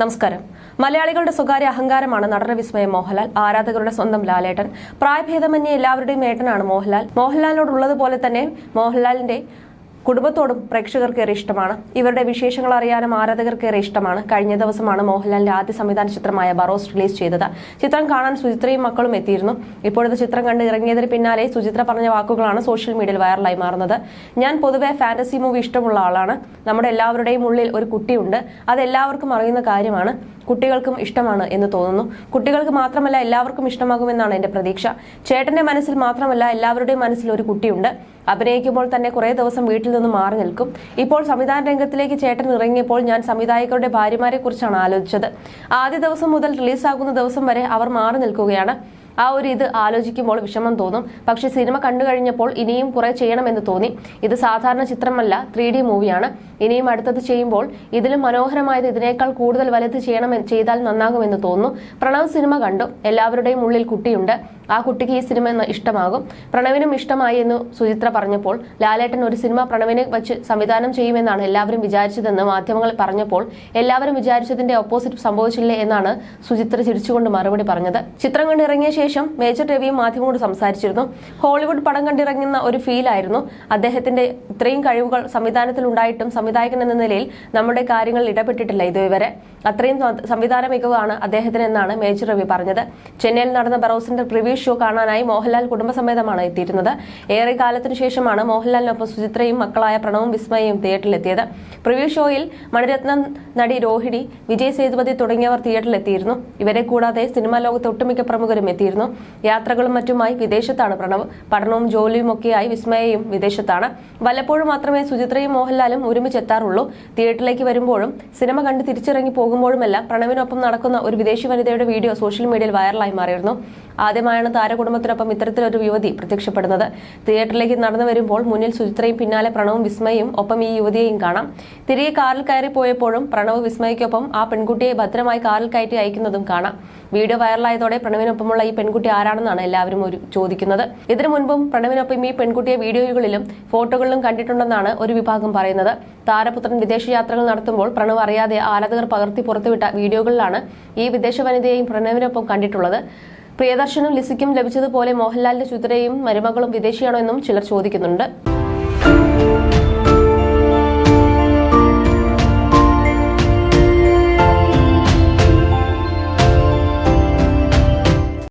നമസ്കാരം. മലയാളികളുടെ സ്വകാര്യ അഹങ്കാരമാണ് നടന വിസ്മയം മോഹൻലാൽ. ആരാധകരുടെ സ്വന്തം ലാലേട്ടൻ. പ്രായഭേദമന്യേ എല്ലാവരുടെയും ഏട്ടനാണ് മോഹൻലാൽ. മോഹൻലാലിനോടുള്ളതുപോലെ തന്നെ മോഹൻലാലിന്റെ കുടുംബത്തോടും പ്രേക്ഷകർക്കേറെ ഇഷ്ടമാണ്. ഇവരുടെ വിശേഷങ്ങൾ അറിയാനും ആരാധകർക്കേറെ ഇഷ്ടമാണ്. കഴിഞ്ഞ ദിവസമാണ് മോഹൻലാലിന്റെ ആദ്യ സംവിധാന ചിത്രമായ ബറോസ് റിലീസ് ചെയ്തത്. ചിത്രം കാണാൻ സുചിത്രയും മക്കളും എത്തിയിരുന്നു. ഇപ്പോഴത്തെ ചിത്രം കണ്ട് ഇറങ്ങിയതിന് പിന്നാലെ സുചിത്ര പറഞ്ഞ വാക്കുകളാണ് സോഷ്യൽ മീഡിയയിൽ വൈറലായി മാറുന്നത്. ഞാൻ പൊതുവെ ഫാന്റസി മൂവി ഇഷ്ടമുള്ള ആളാണ്. നമ്മുടെ എല്ലാവരുടെയും ഉള്ളിൽ ഒരു കുട്ടിയുണ്ട്. അത് എല്ലാവർക്കും അറിയുന്ന കാര്യമാണ്. കുട്ടികൾക്കും ഇഷ്ടമാണ് എന്ന് തോന്നുന്നു. കുട്ടികൾക്ക് മാത്രമല്ല എല്ലാവർക്കും ഇഷ്ടമാകുമെന്നാണ് എന്റെ പ്രതീക്ഷ. ചേട്ടന്റെ മനസ്സിൽ മാത്രമല്ല എല്ലാവരുടെയും മനസ്സിൽ ഒരു കുട്ടിയുണ്ട്. അഭിനയിക്കുമ്പോൾ തന്നെ കുറേ ദിവസം വീട്ടിൽ നിന്ന് മാറി നിൽക്കും. ഇപ്പോൾ സംവിധാന രംഗത്തിലേക്ക് ചേട്ടൻ ഇറങ്ങിയപ്പോൾ ഞാൻ സംവിധായകരുടെ ഭാര്യമാരെ കുറിച്ചാണ് ആലോചിച്ചത്. ആദ്യ ദിവസം മുതൽ റിലീസാകുന്ന ദിവസം വരെ അവർ മാറി നിൽക്കുകയാണ്. ആ ഒരു ഇത് ആലോചിക്കുമ്പോൾ വിഷമം തോന്നും. പക്ഷെ സിനിമ കണ്ടു കഴിഞ്ഞപ്പോൾ ഇനിയും കുറെ ചെയ്യണമെന്ന് തോന്നി. ഇത് സാധാരണ ചിത്രമല്ല ത്രീ ഡി മൂവിയാണ്. ഇനിയും അടുത്തത് ചെയ്യുമ്പോൾ ഇതിലും മനോഹരമായത് ഇതിനേക്കാൾ കൂടുതൽ വലുത് ചെയ്യണം ചെയ്താൽ നന്നാകുമെന്ന് തോന്നുന്നു. പ്രണവ് സിനിമ കണ്ടു. എല്ലാവരുടെയും ഉള്ളിൽ കുട്ടിയുണ്ട്. ആ കുട്ടിക്ക് ഈ സിനിമ ഇഷ്ടമാകും. പ്രണവിനും ഇഷ്ടമായി എന്ന് സുചിത്ര പറഞ്ഞപ്പോൾ ലാലേട്ടൻ ഒരു സിനിമ പ്രണവിനെ വെച്ച് സംവിധാനം ചെയ്യുമെന്നാണ് എല്ലാവരും വിചാരിച്ചതെന്ന് മാധ്യമങ്ങൾ പറഞ്ഞപ്പോൾ എല്ലാവരും വിചാരിച്ചതിന്റെ ഓപ്പോസിറ്റ് സംഭവിച്ചില്ലേ എന്നാണ് സുചിത്ര ചിരിച്ചുകൊണ്ട് മറുപടി പറഞ്ഞത്. ചിത്രം കണ്ടിറങ്ങിയ ശേഷം മേജർ രവിയും മാധ്യമങ്ങളോട് സംസാരിച്ചിരുന്നു. ഹോളിവുഡ് പടം കണ്ടിറങ്ങുന്ന ഒരു ഫീലായിരുന്നു അദ്ദേഹത്തിന്റെ ഇത്രയും കഴിവുകൾ സംവിധാനത്തിൽ ഉണ്ടായിട്ടും സംവിധായകൻ എന്ന നിലയിൽ നമ്മുടെ കാര്യങ്ങളിൽ ഇടപെട്ടിട്ടില്ല ഇതുവരെ. അത്രയും സംവിധാന മികവാണ് അദ്ദേഹത്തിന് എന്നാണ് മേജർ രവി പറഞ്ഞത്. ചെന്നൈയിൽ നടന്ന ബറോസിന്റെ പ്രിവ്യൂ ഷോ കാണാനായി മോഹൻലാൽ കുടുംബസമേതമാണ് എത്തിയിരുന്നത്. ഏറെ കാലത്തിനു ശേഷമാണ് മോഹൻലാലിനൊപ്പം സുചിത്രയും മക്കളായ പ്രണവും വിസ്മയയും തിയേറ്ററിലെത്തിയത്. പ്രിവ്യൂ ഷോയിൽ മണിരത്നം നടി രോഹിണി വിജയ് സേതുപതി തുടങ്ങിയവർ തിയേറ്ററിലെത്തിയിരുന്നു. ഇവരെ കൂടാതെ സിനിമാ ലോകത്തെ ഒട്ടുമിക്ക പ്രമുഖരും എത്തിയിരുന്നു. യാത്രകളും മറ്റുമായി വിദേശത്താണ് പ്രണവ്. പഠനവും ജോലിയും ഒക്കെയായി വിസ്മയയും വിദേശത്താണ്. വല്ലപ്പോഴും മാത്രമേ സുചിത്രയും മോഹൻലാലും ഒരുമിച്ച് എത്താറുള്ളൂ. തിയേറ്ററിലേക്ക് വരുമ്പോഴും സിനിമ കണ്ട് തിരിച്ചിറങ്ങി പോകുമ്പോഴുമെല്ലാം പ്രണവിനൊപ്പം നടക്കുന്ന ഒരു വിദേശി വനിതയുടെ വീഡിയോ സോഷ്യൽ മീഡിയയിൽ വൈറലായി മാറിയിരുന്നു. ആദ്യമായാണ് താരകുടുംബത്തിനൊപ്പം ഇത്തരത്തിലൊരു യുവതി പ്രത്യക്ഷപ്പെടുന്നത്. തിയേറ്ററിലേക്ക് നടന്നു വരുമ്പോൾ മുന്നിൽ സുചിത്രയും പിന്നാലെ പ്രണവും വിസ്മയും. ഒപ്പം ഈ യുവതിയെയും കാണാം. തിരികെ കാറിൽ കയറി പോയപ്പോഴും പ്രണവ് വിസ്മയ്ക്കൊപ്പം ആ പെൺകുട്ടിയെ ഭദ്രമായി കാറിൽ കയറ്റി അയക്കുന്നതും കാണാം. വീഡിയോ വൈറലായതോടെ പ്രണവിനൊപ്പമുള്ള ഈ പെൺകുട്ടി ആരാണെന്നാണ് എല്ലാവരും ഒരു ചോദിക്കുന്നത്. ഇതിനു മുൻപും പ്രണവിനൊപ്പം ഈ പെൺകുട്ടിയെ വീഡിയോകളിലും ഫോട്ടോകളിലും കണ്ടിട്ടുണ്ടെന്നാണ് ഒരു വിഭാഗം പറയുന്നത്. താരപുത്രൻ വിദേശ യാത്രകൾ നടത്തുമ്പോൾ പ്രണവ് അറിയാതെ ആരാധകർ പകർത്തി പുറത്തുവിട്ട വീഡിയോകളിലാണ് ഈ വിദേശ വനിതയെയും പ്രണവിനൊപ്പം കണ്ടിട്ടുള്ളത്. പ്രിയദർശനും ലിസിക്കും ലഭിച്ചതുപോലെ മോഹൻലാലിന്റെ ചുതിരയും മരുമകളും വിദേശിയാണോ എന്നും ചിലർ ചോദിക്കുന്നുണ്ട്.